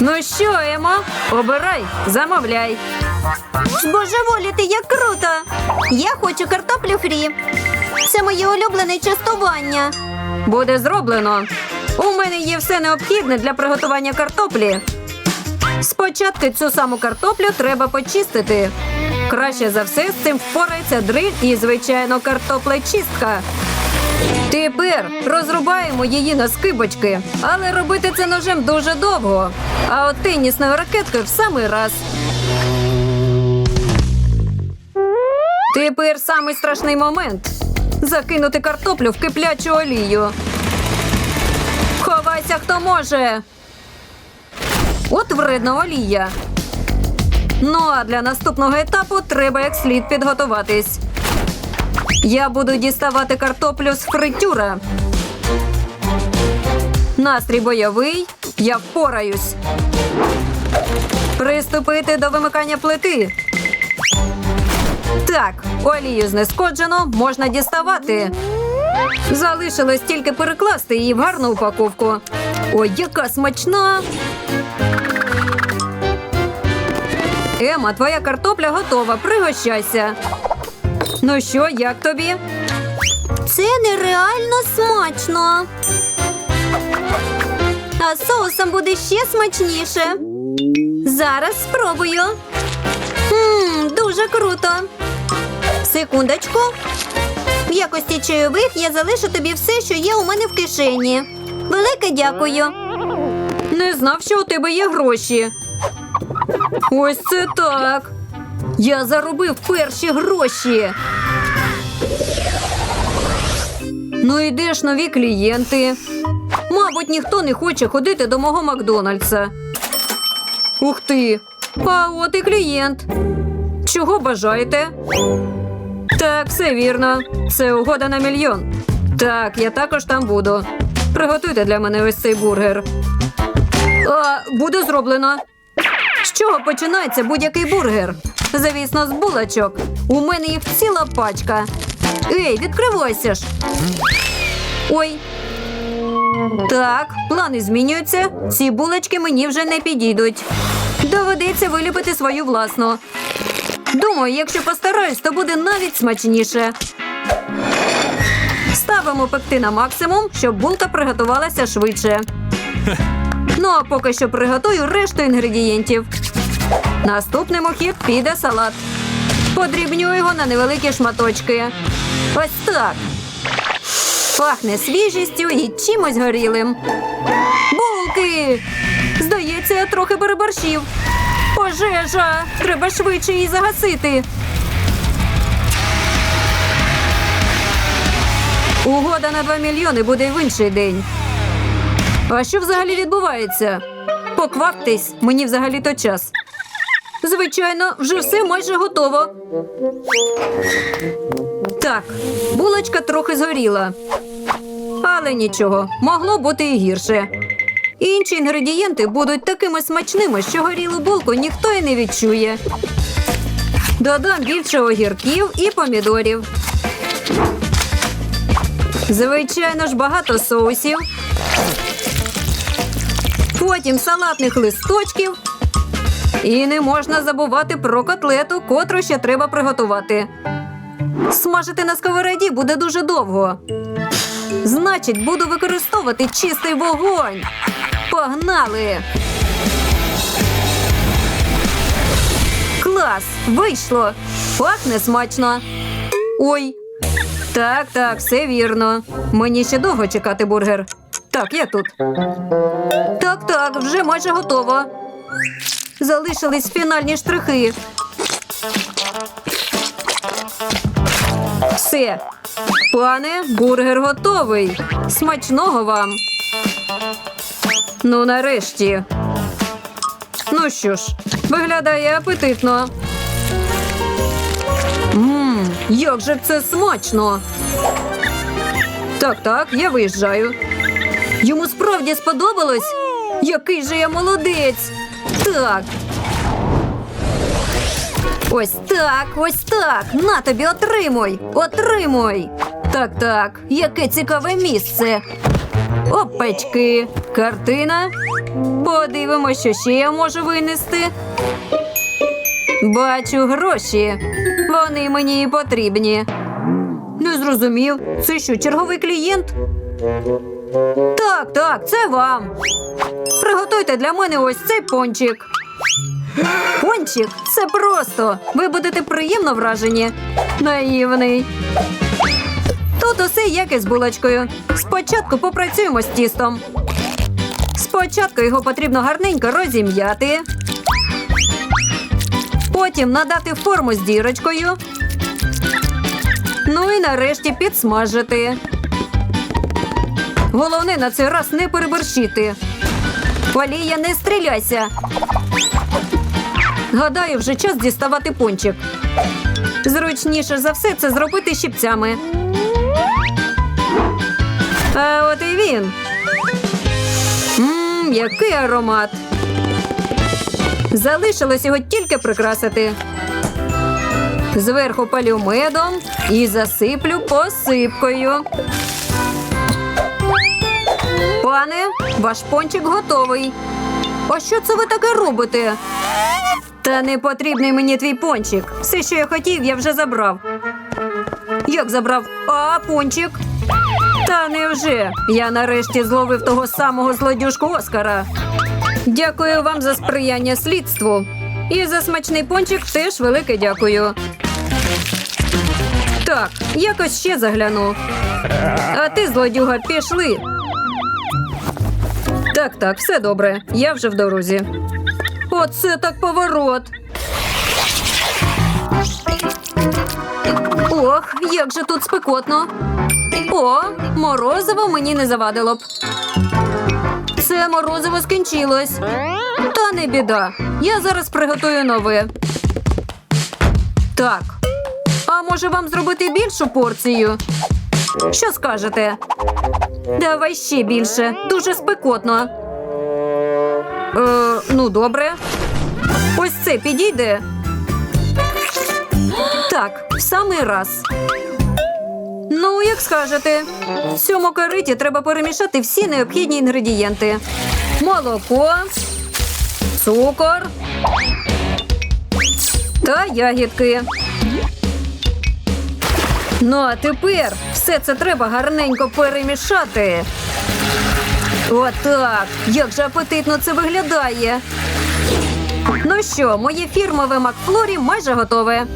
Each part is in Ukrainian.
Ну що, Емо, обирай, замовляй. Божеволіти, як круто! Я хочу картоплю фрі. Це моє улюблене частування. Буде зроблено. У мене є все необхідне для приготування картоплі. Спочатку цю саму картоплю треба почистити. Краще за все з цим впорається дриль і, звичайно, картоплечистка. Тепер розрубаємо її на скибочки, але робити це ножем дуже довго. А от тенісною ракеткою в самий раз. Тепер самий страшний момент закинути картоплю в киплячу олію. Ховайся, хто може. От вредна олія. Ну а для наступного етапу треба як слід підготуватись. Я буду діставати картоплю з фритюра. Настрій бойовий, я впораюсь. Приступити до вимикання плити. Так, олію знешкоджено, можна діставати. Залишилось тільки перекласти її в гарну упаковку. Ой, яка смачна! Ема, твоя картопля готова. Пригощайся. Ну що, як тобі? Це нереально смачно. А соусом буде ще смачніше. Зараз спробую. Мм, дуже круто. Секундочку. В якості чайових я залишу тобі все, що є у мене в кишені. Велике дякую. Не знав, що у тебе є гроші. Ось це так. Я заробив перші гроші. Ну і де ж нові клієнти? Мабуть, ніхто не хоче ходити до мого Макдональдса. Ух ти! А от і клієнт. Чого бажаєте? Так, все вірно. Це угода на мільйон. Так, я також там буду. Приготуйте для мене ось цей бургер. А, буде зроблено. З чого починається будь-який бургер? Звісно, з булочок. У мене їх ціла пачка. Ей, відкривайся ж. Ой. Так, плани змінюються. Ці булочки мені вже не підійдуть. Доведеться виліпити свою власну. Думаю, якщо постараюсь, то буде навіть смачніше. Ставимо пекти на максимум, щоб булка приготувалася швидше. Ну а поки що приготую решту інгредієнтів. Наступним у хід піде салат. Подрібню його на невеликі шматочки. Ось так. Пахне свіжістю і чимось горілим. Булки! Здається, я трохи переборщив. Пожежа! Треба швидше її загасити. Угода на 2 мільйони буде в інший день. А що взагалі відбувається? Покваптесь, мені взагалі то час. Звичайно, вже все майже готово. Так, булочка трохи згоріла. Але нічого, могло бути і гірше. Інші інгредієнти будуть такими смачними, що горілу булку ніхто і не відчує. Додам більше огірків і помідорів. Звичайно ж, багато соусів. Потім салатних листочків. І не можна забувати про котлету, котру ще треба приготувати. Смажити на сковороді буде дуже довго. Значить, буду використовувати чистий вогонь. Погнали! Клас! Вийшло! Пахне смачно. Ой. Так, так, все вірно. Мені ще довго чекати бургер. Так, я тут. Так, так, вже майже готово. Залишились фінальні штрихи. Все. Пане, бургер готовий. Смачного вам. Ну, нарешті. Ну що ж, виглядає апетитно. Мм, як же це смачно. Так, так, я виїжджаю. Йому справді сподобалось? Який же я молодець. Так. Ось так, ось так. На тобі отримуй. Отримуй. Так, так. Яке цікаве місце. Опачки. Картина. Подивимося, що ще я можу винести. Бачу гроші. Вони мені і потрібні. Не зрозумів. Це що, черговий клієнт? Так, так, це вам. Приготуйте для мене ось цей пончик. Пончик це просто. Ви будете приємно вражені. Наївний. Тут усе як і з булочкою. Спочатку попрацюємо з тістом. Спочатку його потрібно гарненько розім'яти. Потім надати форму з дірочкою. Ну і нарешті підсмажити. Головне на цей раз не переборщити. Валія, не стріляйся. Гадаю, вже час діставати пончик. Зручніше за все це зробити щипцями. А от і він. Мм, який аромат. Залишилось його тільки прикрасити. Зверху палю медом і засиплю посипкою. Пане, ваш пончик готовий. А що це ви таке робите? Та не потрібний мені твій пончик. Все, що я хотів, я вже забрав. Як забрав? А пончик? Та невже? Я нарешті зловив того самого злодюжку Оскара. Дякую вам за сприяння слідству. І за смачний пончик теж велике дякую. Так, якось ще загляну. А ти, злодюга, пішли. Так, так, все добре. Я вже в дорозі. Оце так поворот. Ох, як же тут спекотно. О, морозиво мені не завадило б. Це морозиво скінчилось. Та не біда. Я зараз приготую нове. Так. А може вам зробити більшу порцію? Що скажете? Давай ще більше. Дуже спекотно. Е, ну, добре. Ось це підійде. Так, в самий раз. Ну, як скажете. В цьому кориті треба перемішати всі необхідні інгредієнти: молоко, цукор та ягідки. Ну, а тепер все це треба гарненько перемішати. Отак. Як же апетитно це виглядає. Ну що, моє фірмове Макфлорі майже готове.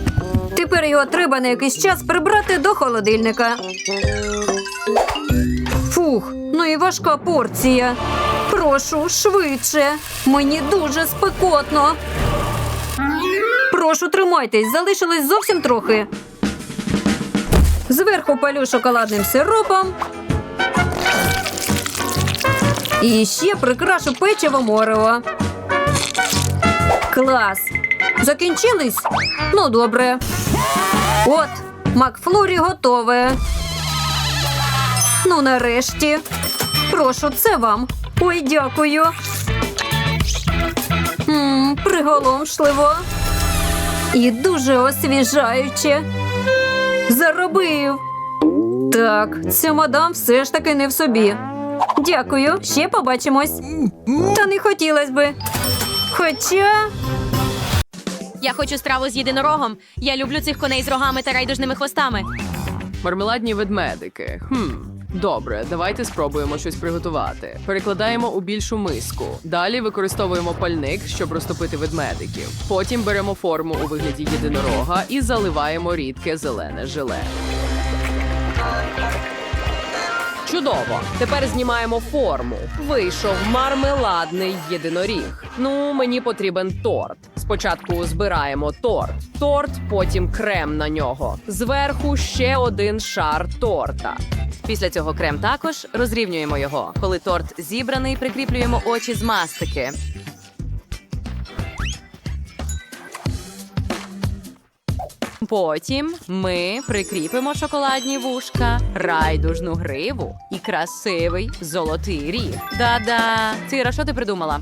Тепер його треба на якийсь час прибрати до холодильника. Фух, ну і важка порція. Прошу, швидше. Мені дуже спекотно. Прошу, тримайтесь, залишилось зовсім трохи. Зверху палю шоколадним сиропом. І ще прикрашу печиво морево. Клас. Закінчились? Ну, добре. От, Макфлорі готове. Ну, нарешті. Прошу, це вам. Ой, дякую. Мм, приголомшливо. І дуже освіжаюче. Заробив. Так, ця мадам все ж таки не в собі. Дякую, ще побачимось. Та не хотілося би. Хоча. Я хочу страву з єдинорогом. Я люблю цих коней з рогами та райдужними хвостами. Мармеладні ведмедики. Хм. Добре, давайте спробуємо щось приготувати. Перекладаємо у більшу миску. Далі використовуємо пальник, щоб розтопити ведмедиків. Потім беремо форму у вигляді єдинорога і заливаємо рідке зелене желе. Чудово! Тепер знімаємо форму. Вийшов мармеладний єдиноріг. Ну, мені потрібен торт. Спочатку збираємо торт, торт, потім крем на нього. Зверху ще один шар торта. Після цього крем також розрівнюємо його. Коли торт зібраний, прикріплюємо очі з мастики. Потім ми прикріпимо шоколадні вушка, райдужну гриву і красивий золотий ріг. Да-да, Цира, що ти придумала?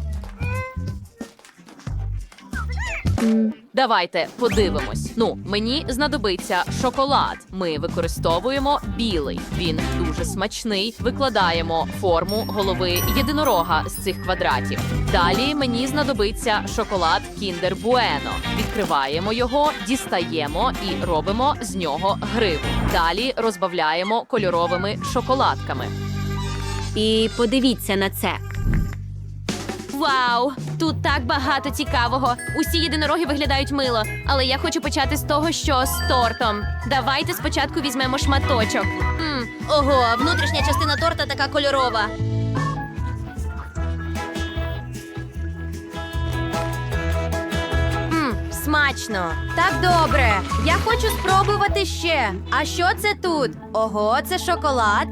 Давайте подивимось. Ну, мені знадобиться шоколад. Ми використовуємо білий. Він дуже смачний. Викладаємо форму голови єдинорога з цих квадратів. Далі мені знадобиться шоколад Kinder Bueno. Відкриваємо його, дістаємо і робимо з нього гриву. Далі розбавляємо кольоровими шоколадками. І подивіться на це. Вау! Тут так багато цікавого. Усі єдинороги виглядають мило, але я хочу почати з того, що з тортом. Давайте спочатку візьмемо шматочок. М, ого, внутрішня частина торта така кольорова. Смачно. Так добре. Я хочу спробувати ще. А що це тут? Ого, це шоколад.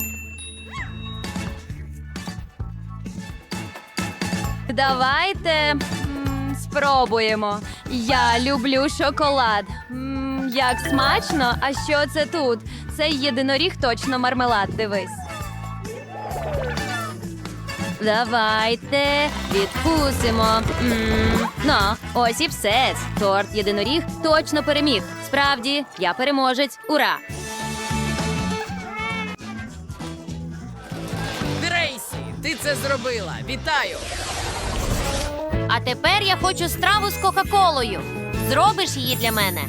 Давайте спробуємо. Я люблю шоколад. Як смачно! А що це тут? Це єдиноріг точно мармелад. Дивись. Давайте відкусимо. М, Ну, ось і все. Торт єдиноріг точно переміг. Справді, я переможець. Ура! Трейсі, ти це зробила. Вітаю! А тепер я хочу страву з Кока-Колою. Зробиш її для мене.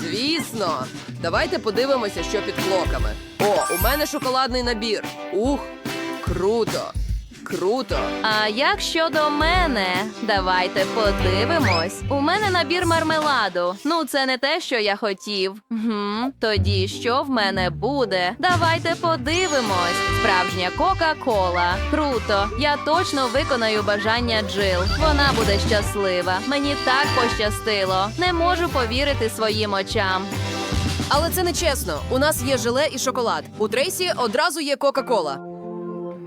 Звісно. Давайте подивимося, що під клоками. О, у мене шоколадний набір. Ух, круто! Круто! А як щодо мене? Давайте подивимось. У мене набір мармеладу. Ну, це не те, що я хотів. Гм, тоді що в мене буде? Давайте подивимось. Справжня Кока-Кола. Круто. Я точно виконаю бажання Джил. Вона буде щаслива. Мені так пощастило. Не можу повірити своїм очам. Але це не чесно. У нас є желе і шоколад. У Трейсі одразу є Кока-Кола.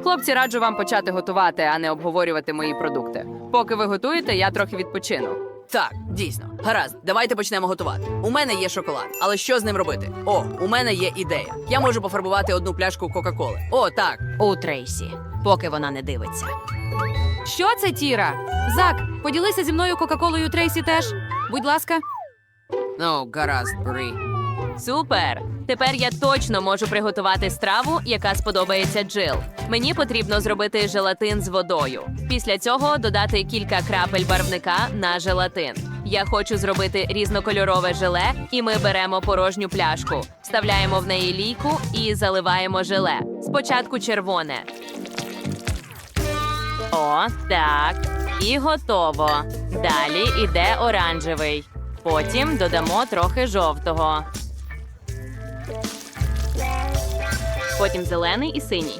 Хлопці, раджу вам почати готувати, а не обговорювати мої продукти. Поки ви готуєте, я трохи відпочину. Так, дійсно. Гаразд, давайте почнемо готувати. У мене є шоколад, але що з ним робити? О, у мене є ідея. Я можу пофарбувати одну пляшку Кока-Коли. О, так. У Трейсі, поки вона не дивиться. Що це, Тіра? Зак, поділися зі мною Кока-Колою Трейсі теж. Будь ласка. Ну, гаразд, Брі. Супер! Тепер я точно можу приготувати страву, яка сподобається Джил. Мені потрібно зробити желатин з водою. Після цього додати кілька крапель барвника на желатин. Я хочу зробити різнокольорове желе, і ми беремо порожню пляшку, вставляємо в неї лійку і заливаємо желе. Спочатку червоне. О, так. І готово. Далі іде оранжевий. Потім додамо трохи жовтого. Потім зелений і синій.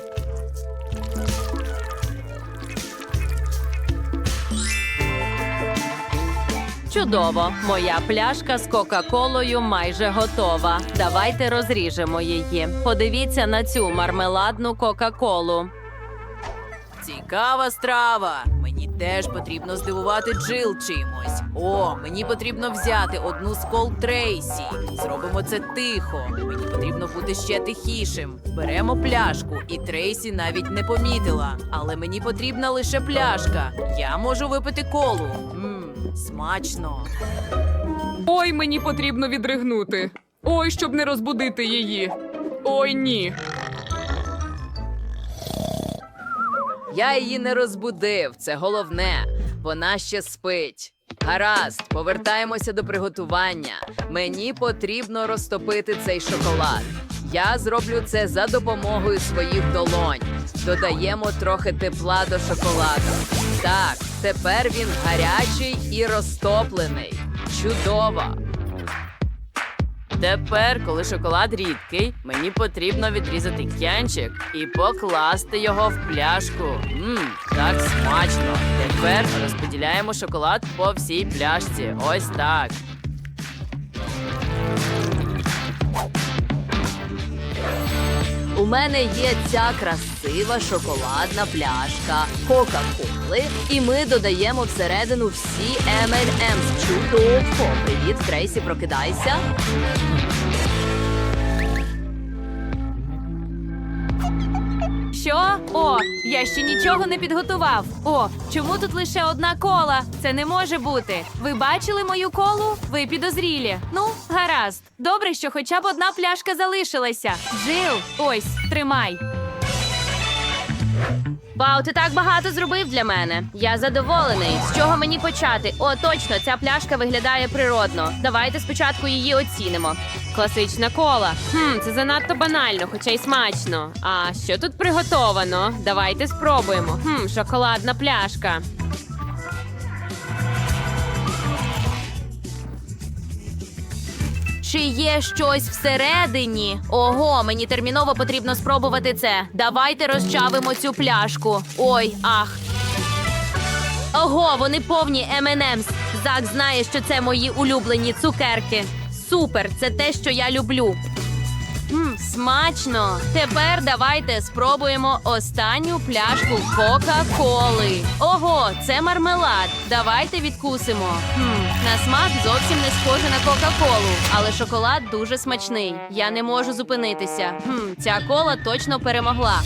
Чудово! Моя пляшка з Кока-Колою майже готова. Давайте розріжемо її. Подивіться на цю мармеладну Кока-Колу. Цікава страва. Мені теж потрібно здивувати Джил чимось. О, мені потрібно взяти одну з кол Трейсі. Зробимо це тихо. Мені потрібно бути ще тихішим. Беремо пляшку, і Трейсі навіть не помітила. Але мені потрібна лише пляшка. Я можу випити колу. Мм, смачно. Ой, мені потрібно відригнути. Ой, щоб не розбудити її. Ой, ні. Я її не розбудив, це головне. Вона ще спить. Гаразд, повертаємося до приготування. Мені потрібно розтопити цей шоколад. Я зроблю це за допомогою своїх долонь. Додаємо трохи тепла до шоколаду. Так, тепер він гарячий і розтоплений. Чудово! Тепер, коли шоколад рідкий, мені потрібно відрізати к'янчик і покласти його в пляшку. Мм, так смачно. Тепер розподіляємо шоколад по всій пляшці. Ось так. У мене є ця красива шоколадна пляшка Кока-Коли, і ми додаємо всередину всі M&M's. Чудово! Привіт, Крейсі, прокидайся. Що? О, я ще нічого не підготував. О, чому тут лише одна кола? Це не може бути. Ви бачили мою колу? Ви підозрілі. Ну, гаразд. Добре, що хоча б одна пляшка залишилася. Джил, ось, тримай. Вау, ти так багато зробив для мене. Я задоволений. З чого мені почати? О, точно, ця пляшка виглядає природно. Давайте спочатку її оцінимо. Класична кола. Хм, це занадто банально, хоча й смачно. А що тут приготовано? Давайте спробуємо. Хм, шоколадна пляшка. Чи є щось всередині? Ого, мені терміново потрібно спробувати це. Давайте розчавимо цю пляшку. Ой, ах. Ого, вони повні M&M's. Зак знає, що це мої улюблені цукерки. Супер, це те, що я люблю. М, смачно. Тепер давайте спробуємо останню пляшку Кока-Коли. Ого, це мармелад. Давайте відкусимо. Хм, на смак зовсім не схоже на Кока-Колу, але шоколад дуже смачний. Я не можу зупинитися. Хм, ця кола точно перемогла.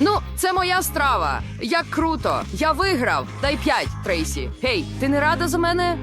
Ну, це моя страва. Як круто. Я виграв. Дай п'ять, Трейсі. Гей, ти не рада за мене?